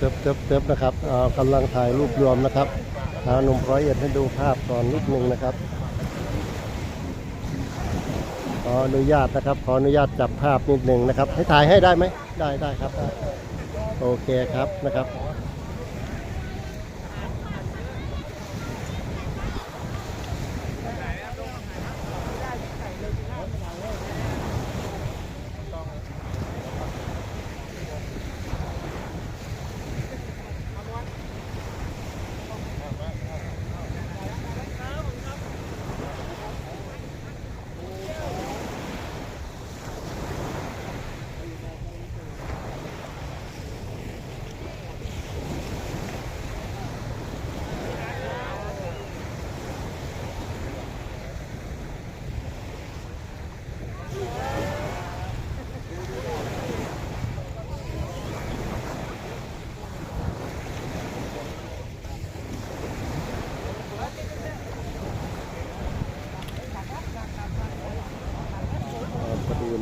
เติบเติบเติบนะครับกำลังถ่ายรูปรวมนะครับหาหนุ่มร้อยเอ็ดให้ดูภาพก่อนนิดนึงนะครับ ขออนุญาตนะครับ ขออนุญาตจับภาพนิดหนึ่งนะครับ ให้ถ่ายให้ได้ไหมได้ได้ครับ โอเคครับนะครับ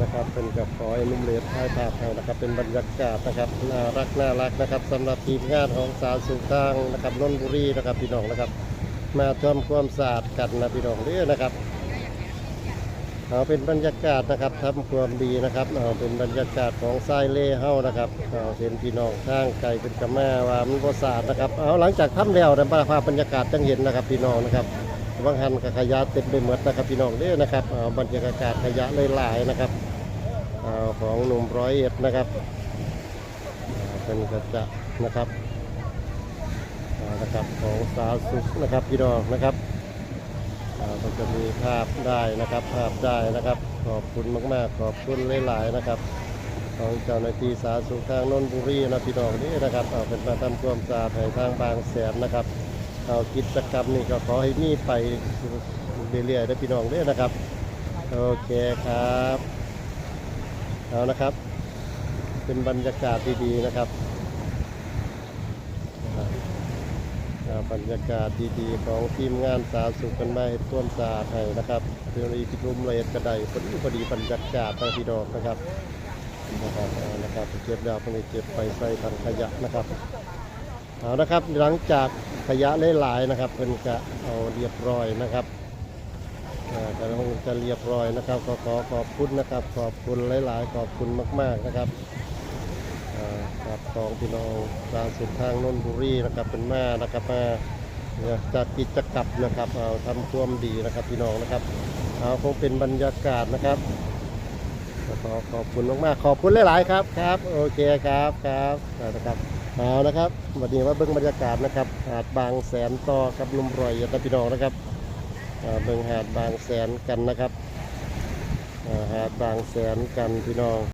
นะครับเป็นกับขอให้นุ่มเลสถ่ายภาพให้นะครับ เป็นบรรยากาศนะครับน่ารักน่ารักนะครับสำหรับทีมงานของสาวสุทางนะครับนนบุรีนะครับพี่น้องนะครับ มาทำความสะอาดกันนะพี่น้องเด้อนะครับเอาเป็นบรรยากาศนะครับทำความดีนะครับเอาเป็นบรรยากาศของทรายเล่เฮานะครับเอาเห็นพี่น้องทางไกลเป็นกระแม่ว่ามันบ่สะอาดนะครับเอาหลังจากทำแล้วนะภาพบรรยากาศจังเห็นนะครับพี่น้องนะครับบางหันกับขยะเต็มไปหมดนะครับพี่น้องเด้อนะครับเอาบรรยากาศขยะหลายๆนะครับ เอาของหนุ่มร้อยเอ็ดนะครับเป็นกระจะนะครับนะครับของสาวสุขนะครับพี่น้องนะครับเอาจะมีภาพได้นะครับภาพได้นะครับขอบคุณมากๆ ขอบคุณหลายๆนะครับของเจ้าหน้าที่สาธารณสุขทางนนทบุรีนะพี่น้องนี่นะครับเอาเป็นมาทำความสะอาดให้ทางบางแสนนะครับเอากิจกรรมนี่ก็ขอให้มีไปเรื่อยๆได้พี่น้องเด้นะครับโอเคครับ เอานะครับ เป็นบรรยากาศดีๆนะครับบรรยากาศดีๆ ของทีมงานสาสุขกันมาให้ท่วมสาดให้นะครับเพื่อรีพิรุมเอียดกระไดพอดีพอดีบรรยากาศทาพี่น้องนะครับนะครับนะครับเก็บดาวพวกนี้เก็บไปใส่ถังขยะนะครับเอานะครับหลังจากขยะหลายๆนะครับเป็นกะเอาเรียบร้อยนะครับ อ่าก็คงจะเรียบร้อยนะครับก็ขอขอบคุณนะครับ ขอบคุณหลาย ๆ ขอบคุณมาก ๆนะครับอ่าครับของพี่น้องสางสุดทางนนทบุรีนะครับเป็นมานะครับมาจัดกิจกรรมนะครับเอาทำควมดีนะครับพี่น้องนะครับเอาคงเป็นบรรยากาศนะครับขอขอบคุณมากๆขอบคุณหลาย ๆ ครับครับโอเคครับครับนะครับเอานะครับวันนี้ว่าเบิ้องบรรยากาศนะครับหาดบางแสนต่อกับลมรอยยาตพี่น้องนะครับ เบิ้งหาดบางแสนกันนะครับหาดบางแสนกันพี่น้อง